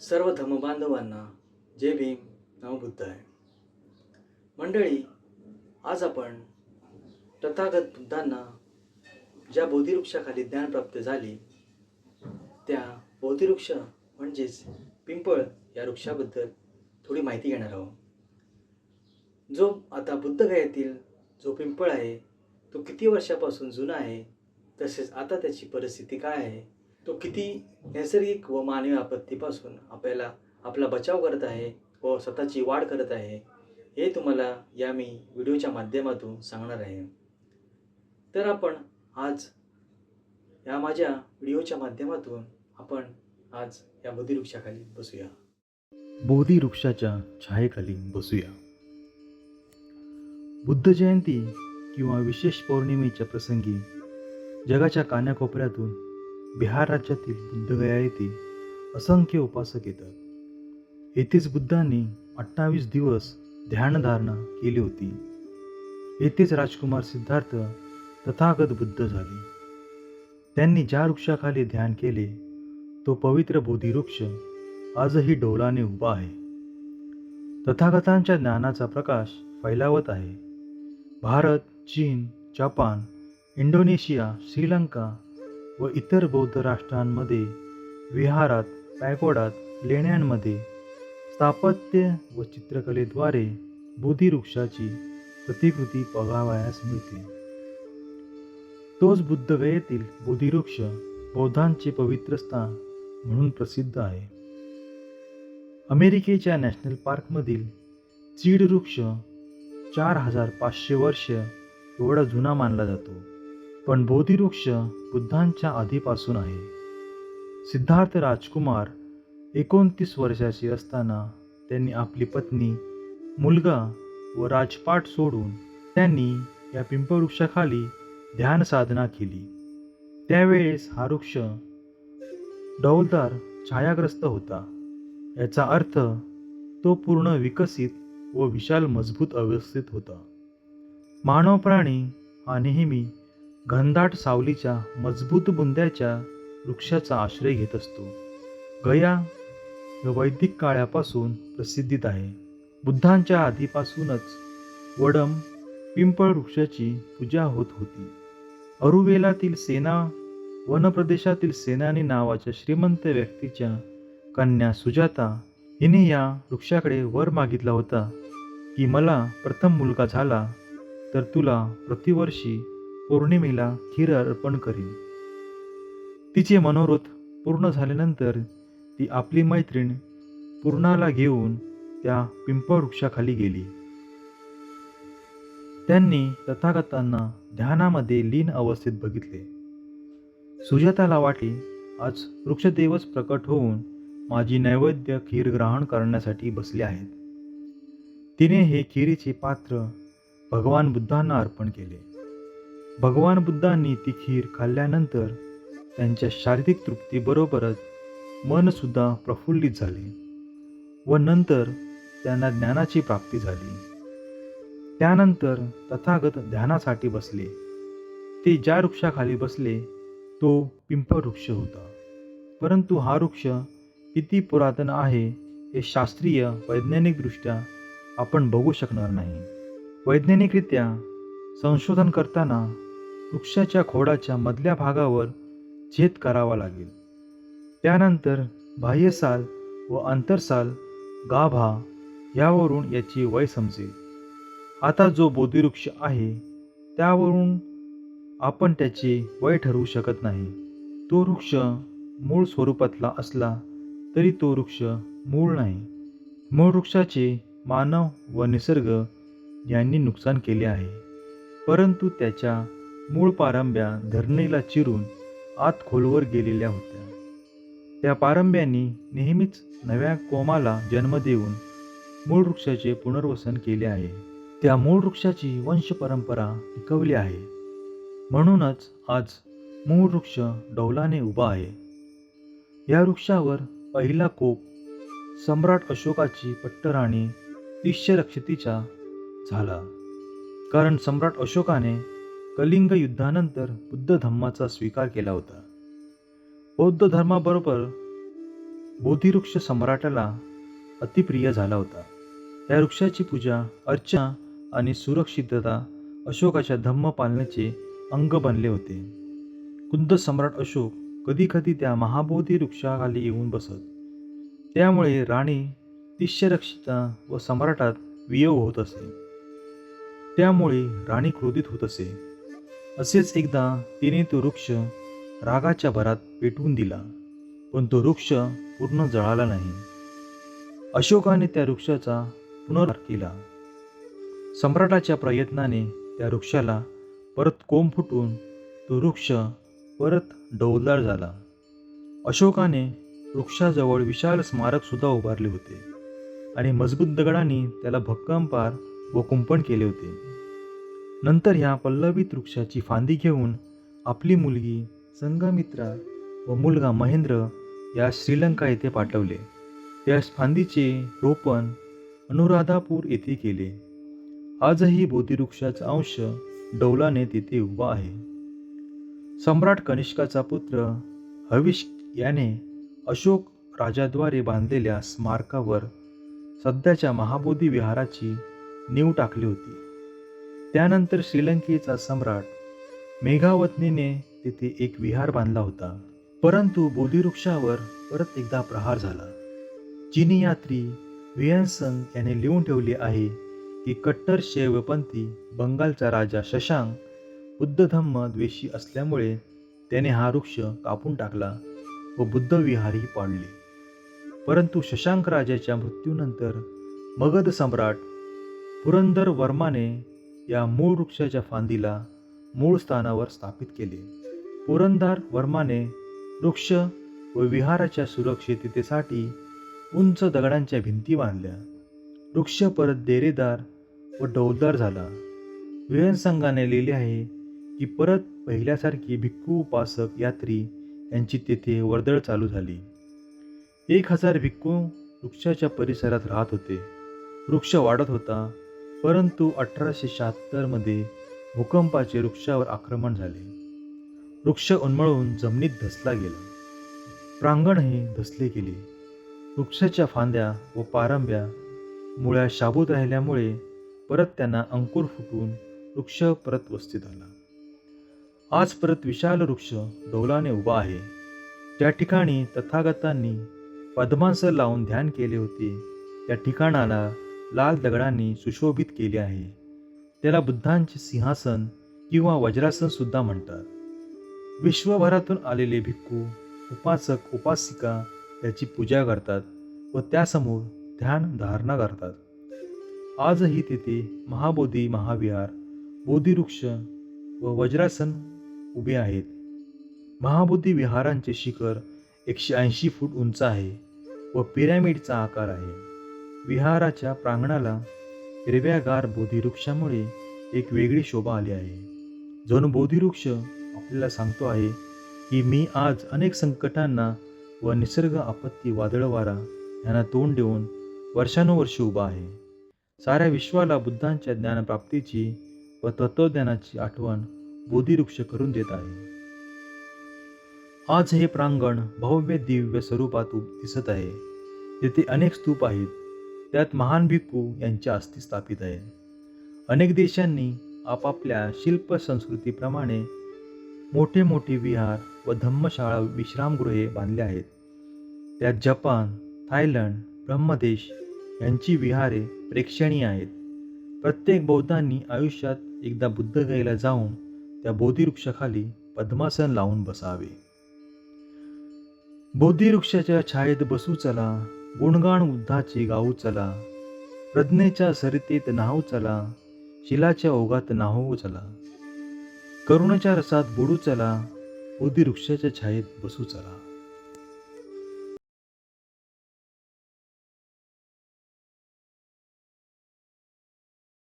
सर्व धर्मबांधवांना जय भीम नवबुद्ध आहे. मंडळी आज आपण तथागत बुद्धांना ज्या बोधिवृक्षाखाली ज्ञानप्राप्त झाली त्या बोधिवृक्ष म्हणजेच पिंपळ या वृक्षाबद्दल थोडी माहिती घेणार आहोत. जो आता बुद्धगयातील जो पिंपळ आहे तो किती वर्षापासून जुना आहे तसेच आता त्याची परिस्थिती काय आहे तो किती नैसर्गिक व मानवी आपत्तीपासून आपल्याला आपला बचाव करत आहे व स्वतःची वाढ करत आहे हे तुम्हाला या मी व्हिडिओच्या माध्यमातून सांगणार आहे. तर आपण आज या माझ्या व्हिडिओच्या माध्यमातून आपण आज या बोधिवृक्षाखाली बसूया. बोधिवृक्षाच्या छायेखाली बसूया. बुद्ध जयंती किंवा विशेष पौर्णिमेच्या प्रसंगी जगाच्या कानाकोपऱ्यातून बिहार राज्यातील बुद्धगया येथे असंख्य उपासक येतात. येथेच बुद्धांनी अठ्ठावीस दिवस ध्यानधारणा केली होती. येथेच राजकुमार सिद्धार्थ तथागत बुद्ध झाले. त्यांनी ज्या वृक्षाखाली ध्यान केले तो पवित्र बोधिवृक्ष आजही डोलाने उभा आहे. तथागतांच्या ज्ञानाचा प्रकाश फैलावत आहे. भारत चीन जपान इंडोनेशिया श्रीलंका व इतर बौद्ध राष्ट्रांमध्ये विहारात पॅगोडात लेण्यांमध्ये स्थापत्य व चित्रकलेद्वारे बोधिवृक्षाची प्रतिकृती बघावयास मिळते. तोच बुद्धगयेतील बोधिवृक्ष बौद्धांचे पवित्र स्थान म्हणून प्रसिद्ध आहे. अमेरिकेच्या नॅशनल पार्कमधील चीड वृक्ष चार हजार पाचशे वर्ष एवढा जुना मानला जातो. पण बोधिवृक्ष बुद्धांच्या आधीपासून आहे. सिद्धार्थ राजकुमार एकोणतीस वर्षाचे असताना त्यांनी आपली पत्नी मुलगा व राजपाट सोडून त्यांनी या पिंपवृक्षाखाली ध्यान साधना केली. त्यावेळेस हा वृक्ष डौलदार छायाग्रस्त होता. याचा अर्थ तो पूर्ण विकसित व विशाल मजबूत अवस्थेत होता. मानव प्राणी हा नेहमी घनदाट सावलीच्या मजबूत बुंद्याच्या वृक्षाचा आश्रय घेत असतो. गया वैदिक काळापासून प्रसिद्धीत आहे. बुद्धांच्या आधीपासूनच वडम पिंपळ वृक्षाची पूजा होत होती. अरुवेलातील सेना वनप्रदेशातील सेनानी नावाच्या श्रीमंत व्यक्तीच्या कन्या सुजाता हिने या वृक्षाकडे वर मागितला होता की मला प्रथम मुलगा झाला तर तुला प्रतिवर्षी पौर्णिमेला खीर अर्पण करीन. तिचे मनोरथ पूर्ण झाल्यानंतर ती आपली मैत्रीण पूर्णाला घेऊन त्या पिंपळ वृक्षाखाली गेली. त्यांनी तथागतांना ध्यानामध्ये लीन अवस्थेत बघितले. सुजाताला वाटले आज वृक्षदेवच प्रकट होऊन माझी नैवेद्य खीर ग्रहण करण्यासाठी बसले आहेत. तिने हे खीरीचे पात्र भगवान बुद्धांना अर्पण केले. भगवान बुद्धांनी ती खीर खाल्ल्यानंतर त्यांच्या शारीरिक तृप्तीबरोबरच मनसुद्धा प्रफुल्लित झाले व नंतर त्यांना ज्ञानाची प्राप्ती झाली. त्यानंतर तथागत ध्यानासाठी बसले. ते ज्या वृक्षाखाली बसले तो पिंपळ वृक्ष होता. परंतु हा वृक्ष किती पुरातन आहे हे शास्त्रीय वैज्ञानिकदृष्ट्या आपण बघू शकणार नाही. वैज्ञानिकरित्या संशोधन करताना वृक्षाच्या खोडाच्या मधल्या भागावर छेद करावा लागेल. त्यानंतर बाह्यसाल व अंतरसाल गाभा यावरून याची वय समजेल. आता जो बोधिवृक्ष आहे त्यावरून आपण त्याचे वय ठरवू शकत नाही. तो वृक्ष मूळ स्वरूपातला असला तरी तो वृक्ष मूळ नाही. मूळ वृक्षाचे मानव व निसर्ग यांनी नुकसान केले आहे. परंतु त्याच्या मूळ पारंब्या धरणीला चिरून आत खोलवर गेलेल्या होत्या. त्या पारंब्यांनी नेहमीच नव्या कोमाला जन्म देऊन मूळ वृक्षाचे पुनर्वसन केले आहे. त्या मूळ वृक्षाची वंश परंपरा टिकवली आहे. म्हणूनच आज मूळ वृक्ष डौलाने उभा आहे. या वृक्षावर पहिला कोप सम्राट अशोकाची पट्टराणी तिष्यरक्षतीचा झाला. कारण सम्राट अशोकाने कलिंग युद्धानंतर बुद्ध धम्माचा स्वीकार केला होता. बौद्ध धर्माबरोबर बोधिवृक्ष सम्राटाला अतिप्रिय झाला होता. त्या वृक्षाची पूजा अर्चना आणि सुरक्षितता अशोकाच्या धम्म पालनाचे अंग बनले होते. कुंद सम्राट अशोक कधीकधी त्या महाबोधी वृक्षाखाली येऊन बसत. त्यामुळे राणी तिष्यरक्षिता व सम्राटात वियोग होत असे. त्यामुळे राणी क्रोधित होत असे. असेच एकदा तिने तो वृक्ष रागाच्या भरात पेटवून दिला पण तो वृक्ष पूर्ण जळाला नाही. अशोकाने त्या वृक्षाचा पुनर्वार केला. सम्राटाच्या प्रयत्नाने त्या वृक्षाला परत कोंब फुटून तो वृक्ष परत डौलदार झाला. अशोकाने वृक्षाजवळ विशाल स्मारकसुद्धा उभारले होते आणि मजबूत दगडांनी त्याला भक्कम पार व कुंपण केले होते. नंतर ह्या पल्लवित वृक्षाची फांदी घेऊन आपली मुलगी संघमित्रा व मुलगा महेंद्र या श्रीलंका येथे पाठवले. त्या फांदीचे रोपण अनुराधापूर येथे केले. आजही बोधिवृक्षाचा अंश डौलाने तेथे उभा आहे. सम्राट कनिष्काचा पुत्र हविष याने अशोक राजाद्वारे बांधलेल्या स्मारकावर सध्याच्या महाबोधी विहाराची नेऊ टाकली होती. त्यानंतर श्रीलंकेचा सम्राट मेघावतनीने तेथे एक विहार बांधला होता. परंतु बोधिवृक्षावर परत एकदा प्रहार झाला. चीनी यात्री वियन्सन याने लिहून ठेवले आहे की कट्टर शैवपंथी बंगालचा राजा शशांक बुद्ध धम्म द्वेषी असल्यामुळे त्याने हा वृक्ष कापून टाकला व बुद्ध विहारही पाडले. परंतु शशांक राजाच्या मृत्यूनंतर मगध सम्राट पुरंदर वर्माने या मूळ वृक्षाच्या फांदीला मूळ स्थानावर स्थापित केले. पुरंदर वर्माने वृक्ष व विहाराच्या सुरक्षिततेसाठी उंच दगडांच्या भिंती बांधल्या. वृक्ष परत डेरेदार व डौलदार झाला. विहनसंघाने लिहिले आहे की परत पहिल्यासारखी भिक्खू उपासक यात्री यांची तेथे वर्दळ चालू झाली. एक हजार भिक्खू वृक्षाच्या परिसरात राहत होते. वृक्ष वाढत होता. परंतु अठराशे शहात्तरमध्ये भूकंपाचे वृक्षावर आक्रमण झाले. वृक्ष उन्मळून जमिनीत धसला गेला. प्रांगण हे धसले गेले. वृक्षाच्या फांद्या व पारंब्या मुळ्या शाबूत राहिल्यामुळे परत त्यांना अंकुर फुटून वृक्ष परत वस्तीत आला. आज परत विशाल वृक्ष डौलाने उभा आहे. ज्या ठिकाणी तथागतांनी पद्मासर लावून ध्यान केले होते त्या ठिकाणाला लाल दगडांनी सुशोभित केले आहे. त्याला बुद्धांचे सिंहासन किंवा वज्रासन सुद्धा म्हणतात. विश्वभरातून आलेले भिक्खू उपासक उपासिका याची पूजा करतात व त्यासमोर ध्यान धारणा करतात. आजही तेथे महाबोधी महाविहार बोधिवृक्ष व वज्रासन उभे आहेत. महाबोधी विहारांचे शिखर एकशे ऐंशी फूट उंच आहे व पिरॅमिडचा आकार आहे. विहाराच्या प्रांगणाला हिरव्यागार बोधिवृक्षामुळे एक वेगळी शोभा आली आहे. जणू बोधिवृक्ष आपल्याला सांगतो आहे की मी आज अनेक संकटांना व निसर्ग आपत्ती वादळवारा यांना तोंड देऊन वर्षानुवर्षे उभा आहे. साऱ्या विश्वाला बुद्धांच्या ज्ञानप्राप्तीची व तत्वज्ञानाची आठवण बोधिवृक्ष करून देत आहे. आज हे प्रांगण भव्य दिव्य स्वरूपात उभ- दिसत आहे. तेथे अनेक स्तूप आहेत. त्यात महान भिक्खू यांच्या अस्थी स्थापित आहे अनेक देशांनी आपापल्या शिल्प संस्कृतीप्रमाणे मोठे मोठे विहार व धम्मशाळा विश्रामगृहे बांधले आहेत. त्यात जपान थायलंड ब्रह्मदेश यांची विहारे प्रेक्षणीय आहेत. प्रत्येक बौद्धांनी आयुष्यात एकदा बुद्धगयेला जाऊन त्या बोधिवृक्षाखाली पद्मासन लावून बसावे. बोधिवृक्षाच्या छायेत बसू चला गुणगाण बुद्धाचे गाऊ चला. प्रज्ञेच्या सरितेत नाहू चला. शिलाच्या ओघात नाहू चला. करुणाच्या रसात बुडू चला. उदी वृक्षाच्या छायेत बसू चला.